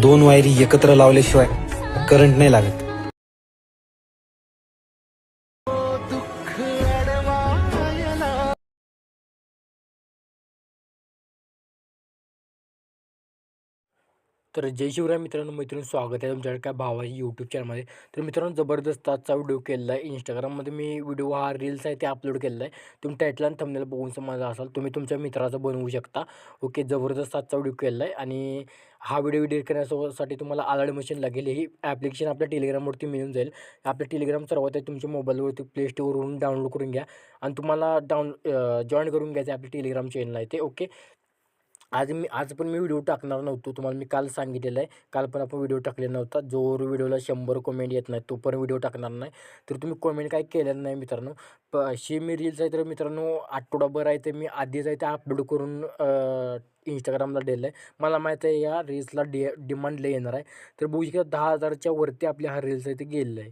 दोन वायरी एकत्र लावल्याशिवाय करंट नाही लागत. तर जय शिवराय मित्रांनो मैत्रिणी स्वागत आहे तुमच्याकडे काय भावाची यूट्यूब चॅनलमध्ये तर मित्रांनो जबरदस्त आजचा व्हिडिओ केलेला आहे इंस्टाग्राममध्ये मी व्हिडिओ हा रील्स आहे ते अपलोड केलेला आहे. तुम्ही टायटल आणि थंबनेल बघून समजा असाल तुम्ही तुमच्या मित्राचा बनवू शकता. ओके जबरदस्त आजचा व्हिडिओ केलेला आहे. आणि हा व्हिडिओ एडिट करण्यासाठी तुम्हाला आलाड मशीन लागेल. ही ॲप्लिकेशन आपल्या टेलिग्रामवरती मिळून जाईल. आपल्या टेलिग्राम सर्वात आहे तुमच्या मोबाईलवरती प्ले स्टोअरवरून डाउनलोड करून घ्या. आणि तुम्हाला डाऊन जॉईन करून घ्यायचं आहे आपल्या टेलिग्राम चॅनल आहे ते ओके आज मी आज पण मी व्हिडिओ टाकणार नव्हतो तुम्हाला मी काल सांगितलेलं आहे. काल पण आपण व्हिडिओ टाकलेला नव्हता. जोवर व्हिडिओला शंभर कमेंट येत नाही तो पण व्हिडिओ टाकणार नाही. तर तुम्ही कमेंट काय केलेलं नाही मित्रांनो. प अशी मी रील्स आहे तर मित्रांनो आठवडाभर आहे ते मी आधीच आहे ते अपलोड करून इंस्टाग्रामला दिलं आहे मला माहीत आहे या रील्सला डि डिमांड लय येणार आहे. तर बघू शकता दहा हजारच्या वरती आपल्या हा रील्स आहे ते गेलेलं आहे.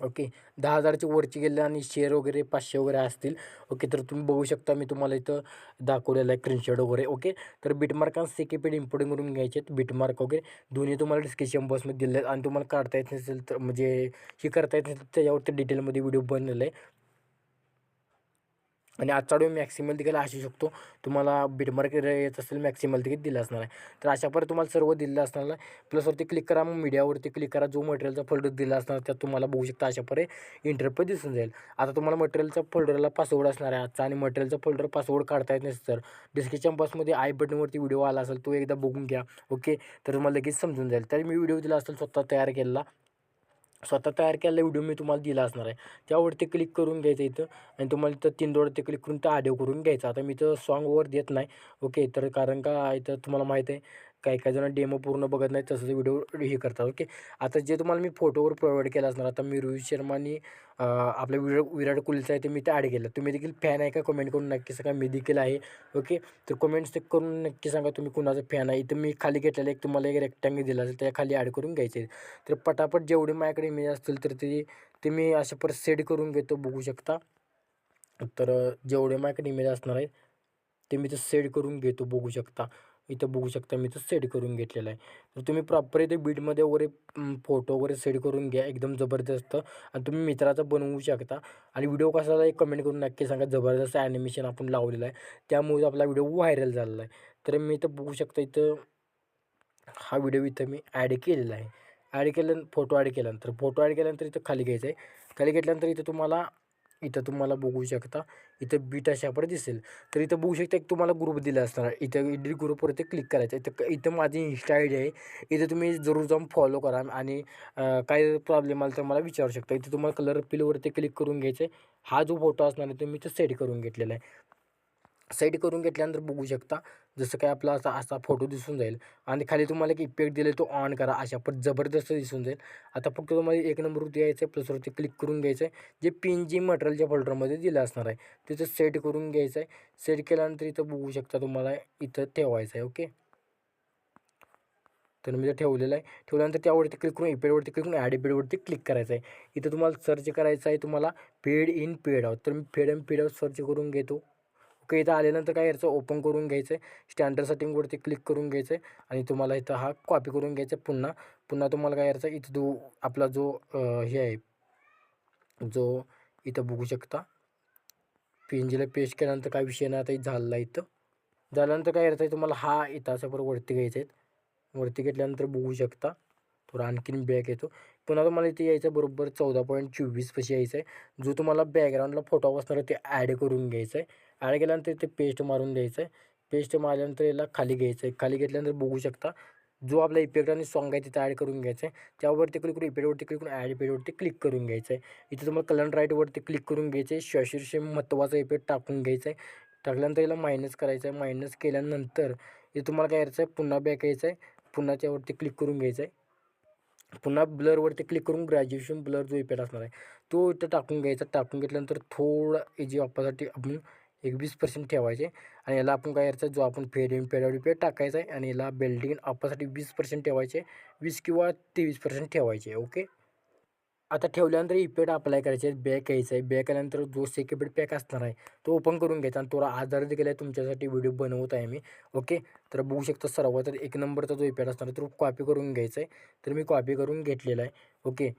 ओके. दहा हजारच्या वरची गेले आणि शेअर वगैरे पाचशे वगैरे असतील. ओके तर तुम्ही बघू शकता मी तुम्हाला इथं दाखवलेलं आहे स्क्रीनशॉट वगैरे. ओके तर बिटमार्क आणि सेकेपेड इम्पोर्टिंग करून घ्यायचे आहेत बिटमार्क वगैरे. दोन्ही तुम्हाला डिस्क्रिप्शन बॉक्समध्ये दिले आहेत. आणि तुम्हाला काढता येत नसेल तर म्हणजे हे करता येत नसेल त्याच्यावरती डिटेलमध्ये व्हिडिओ बनलेला आहे. आणि आजचा व्हिडिओ मॅक्सिमल देखील असू शकतो. तुम्हाला बिटमार्क येत असेल मॅक्सिमल देखील दिलं असणार आहे. तर अशा प्रकारे तुम्हाला सर्व दिलं असणार आहे. प्लसवरती क्लिक करा मग मीडियावरती क्लिक करा. जो मटेरियलचा फोल्डर दिला असणार त्यात तुम्हाला बघू शकता अशा प्रकारे इंटरप्ट दिसून जाईल. आता तुम्हाला मटेरियलचा फोल्डरला पासवर्ड असणार आहे आजचा. आणि मटेरियलचा फोल्डर पासवर्ड काढता येत नसेल तर डिस्क्रिप्शन बॉक्समध्ये आय बटनवरती व्हिडिओ आला असेल तो एकदा बघून घ्या. ओके तर तुम्हाला लगेच समजून जाईल. तर मी व्हिडिओ दिला असेल स्वतः तयार केलेला. स्वतः तयार केलेला व्हिडिओ मी तुम्हाला दिला असणार आहे. त्यावरती क्लिक करून घ्यायचं इथं आणि तुम्हाला इथं तीन दोडवरती क्लिक करून तर आडिओ करून घ्यायचा. आता मी इथं सॉंगवर देत नाही. ओके तर कारण का इथं तुम्हाला माहीत आहे काही काही जण डेमो पूर्ण बघत नाही तसंच व्हिडिओ हे करतात. ओके आता जे तुम्हाला मी फोटोवर प्रोव्हाइड केला असणार आता मी रोहित शर्मानी आपल्या विरा विराट कोहलीचं आहे ते मी ते ॲड केलं. तुम्ही देखील फॅन आहे का? कमेंट करून नक्की सांगा. मी देखील आहे. ओके तर कमेंट्स ते करून नक्की सांगा तुम्ही कुणाचं फॅन आहे. इथं मी खाली घेतलेलं एक तुम्हाला एक रेक्टँगल दिला असेल त्या खाली ॲड करून घ्यायचे. तर पटापट जेवढे माझ्याकडे इमेज असतील तर ते ते मी अशा परत सेट करून घेतो बघू शकता. तर जेवढे माझ्याकडे इमेज असणार आहे ते मी ते सेट करून घेतो बघू शकता. इथं बघू शकता मी तर सेट करून घेतलेला आहे. तर तुम्ही प्रॉपर इथे बीटमध्ये वगैरे फोटो वगैरे सेट करून घ्या एकदम जबरदस्त. आणि तुम्ही मित्राचा बनवू शकता. आणि व्हिडिओ कसा झाला एक कमेंट करून नक्की सांगा. जबरदस्त ॲनिमेशन आपण लावलेलं आहे. त्यामुळे आपला व्हिडिओ व्हायरल झालेला आहे. तर मी इथं बघू शकता इथं हा व्हिडिओ इथं मी ॲड केलेला आहे. ॲड केल्यानंतर फोटो ॲड केल्यानंतर. फोटो ॲड केल्यानंतर इथं खाली घ्यायचं आहे. खाली घेतल्यानंतर इथं तुम्हाला इथं तुम्हाला बघू शकता. इथं बीटा अशा दिसेल. तर इथं बघू शकता एक तुम्हाला ग्रुप दिला असणार. इथं एडिट ग्रुपवरती क्लिक करायचं इथं इथं माझी इन्स्टा आय डी आहे. इथं तुम्ही जरूर जाऊन फॉलो करा आणि काय प्रॉब्लेम आला तर मला विचारू शकता. इथं तुम्हाला कलर पिलवरती क्लिक करून घ्यायचं आहे हा जो फोटो असणार आहे तो मी तो सेट करून घेतलेला आहे. सेट करून घेतल्यानंतर बघू शकता. जसं काय आपला असा असा फोटो दिसून जाईल. आणि खाली तुम्हाला एक इफेक्ट दिले तो ऑन करा. अशा पण जबरदस्त दिसून जाईल. आता फक्त तुम्हाला एक नंबरवरती यायचं आहे प्लसवरती क्लिक करून घ्यायचं आहे जे पिन जी मटेरियलच्या फोल्डरमध्ये दिलं असणार आहे. तिथं सेट करून घ्यायचं आहे सेट केल्यानंतर इथं बघू शकता तुम्हाला इथं ठेवायचं आहे ओके तर मी ते ठेवलेलं आहे. ठेवल्यानंतर त्यावरती क्लिक करून इपेडवरती क्लिक करून ॲड इपेडवरती क्लिक करायचं आहे इथं तुम्हाला सर्च करायचं आहे तुम्हाला पेड इन पेड आउट तर मी paid in paid out search करून घेतो. हक्क इथं आल्यानंतर काय याचं ओपन करून घ्यायचं आहे स्टँडर्ड सेटिंगवरती क्लिक करून घ्यायचं आहे आणि तुम्हाला इथं हा कॉपी करून घ्यायचा आहे पुन्हा. पुन्हा तुम्हाला काय यायचं? इथं जो आपला जो हे आहे. जो इथं बघू शकता. पी पेस्ट केल्यानंतर काय विषय नाही. आता इथं झालेला इथं. झाल्यानंतर काय यायचं आहे तुम्हाला हा इथं असं बरोबर वरती घ्यायचं आहे वरती घेतल्यानंतर बघू शकता. थोडा आणखीन बॅक येतो. पुन्हा तुम्हाला इथे यायचं बरोबर चौदा पॉईंट चोवीस पशी यायचं आहे. जो तुम्हाला बॅकग्राऊंडला फोटो असणार ते ॲड करून घ्यायचं आहे. ॲड केल्यानंतर ते पेस्ट मारून द्यायचं आहे. पेस्ट मारल्यानंतर याला खाली घ्यायचं आहे. खाली घेतल्यानंतर बघू शकता जो आपला इफेक्ट आणि सॉन्ग आहे तिथं ॲड करून घ्यायचं आहे. त्यावरती क्लिक करून इफेक्टवरती क्लिक करून ॲड इफेक्टवरती क्लिक करून घ्यायचं आहे. इथे तुम्हाला कलर राईटवरती क्लिक करून घ्यायचं आहे. शशीरशे महत्त्वाचा इफेक्ट टाकून घ्यायचा आहे. टाकल्यानंतर याला मायनस करायचं आहे. मायनस केल्यानंतर इथे तुम्हाला काय करायचं आहे? पुन्हा बॅक यायचं आहे. पुन्हा त्यावरती क्लिक करून घ्यायचं आहे. पुन्हा ब्लरवरती क्लिक करून ग्रॅज्युएशन ब्लर जो इफेक्ट असणार आहे तो इथं टाकून घ्यायचा. टाकून घेतल्यानंतर थोडं एजी वापरासाठी आपण एक वीस पर्सेंट ठेवायचे आणि याला आपण काय करायचं जो आपण फेड इन पेड पेड टाकायचा आहे आणि याला बिल्डिंग अप्पासाठी वीस पर्सेंट ठेवायचे वीस किंवा तेवीस पर्सेंट ठेवायचे ओके आता ठेवल्यानंतर इफेक्ट अप्लाय करायचे बॅक यायचं आहे. बॅक आल्यानंतर जो सेक्युरिटी पॅक असणार आहे तो ओपन करून घ्यायचा आणि थोडा आधार देखील आहे तुमच्यासाठी व्हिडिओ बनवत आहे मी. ओके तर बघू शकता सर्वात तर एक नंबरचा जो इफेक्ट असणार आहे तो कॉपी करून घ्यायचा आहे. तर मी कॉपी करून घेतलेला आहे. ओके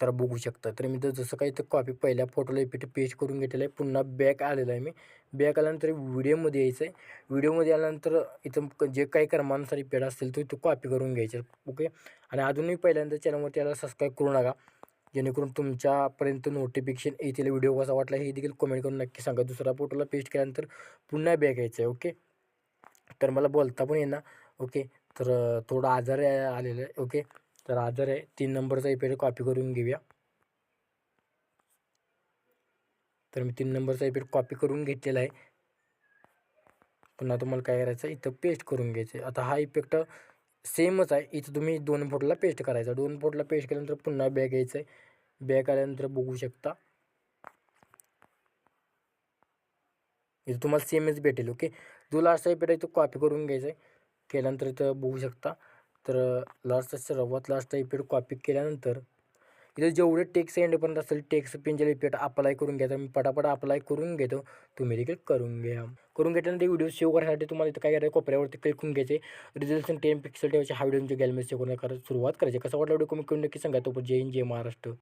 तर बघू शकता. तर मी तर जसं काही तर कॉपी पहिल्या फोटोला इफेक्ट पेस्ट करून घेतलेलं आहे. पुन्हा बॅक आलेला आहे मी. बॅक आल्यानंतर व्हिडिओमध्ये यायचं आहे. व्हिडिओमध्ये आल्यानंतर इथं जे काही कर्मानुसार इफेक्ट असतील तो इथं कॉपी करून घ्यायचे. ओके आणि अजूनही पहिल्यांदा चॅनलवरती याला सबस्क्राईब करू नका. जेणेकरून तुमच्यापर्यंत नोटिफिकेशन येतील व्हिडिओ कसा वाटला हे देखील कमेंट करून नक्की सांगा. दुसरा फोटोला पेस्ट केल्यानंतर पुन्हा बॅक यायचं आहे. ओके तर मला बोलता पण येणार ओके तर थोडा आजार आहे आलेला आहे. ओके तर आधार आहे. तीन नंबरचा इफेक्ट कॉपी करून घेऊया. तर मी तीन नंबरचा इफेक्ट कॉपी करून घेतलेला आहे. पुन्हा तुम्हाला काय करायचं इथं पेस्ट करून घ्यायचं आहे आता हा इफेक्ट सेमच आहे. इथं तुम्ही दोन फोटोला पेस्ट करायचा. दोन फोटोला पेस्ट केल्यानंतर पुन्हा बॅग यायचं आहे बॅग आल्यानंतर बघू शकता. इथं तुम्हाला सेमच भेटेल ओके जो लास्ट इफेक्ट आहे तो कॉपी करून घ्यायचा आहे केल्यानंतर इथं बघू शकता. तर लास्ट सर्वात लास्ट इफेक्ट कॉपी केल्यानंतर इथं जेवढे टेक्स एंडपर्यंत असेल टेक्स पिंजल इफेक्ट अप्लाय करून घ्यायचा मी पटापट अप्लाय करून घेतो. तुम्ही देखील करून घ्या. करून घेतल्यानंतर व्हिडिओ सेव्ह करण्यासाठी तुम्हाला इथं काय करायचं कोपऱ्यावरती क्लिक करून घ्यायचे. रिझल्यूशन टेन पिक्सल ठेवायचे. हा व्हिडिओ गॅलमेज सेव्ह करण्यास सुरुवात करायची. कसा वाटला व्हिडिओ कमी करून नक्की सांगा. तो जय हिंद जय महाराष्ट्र.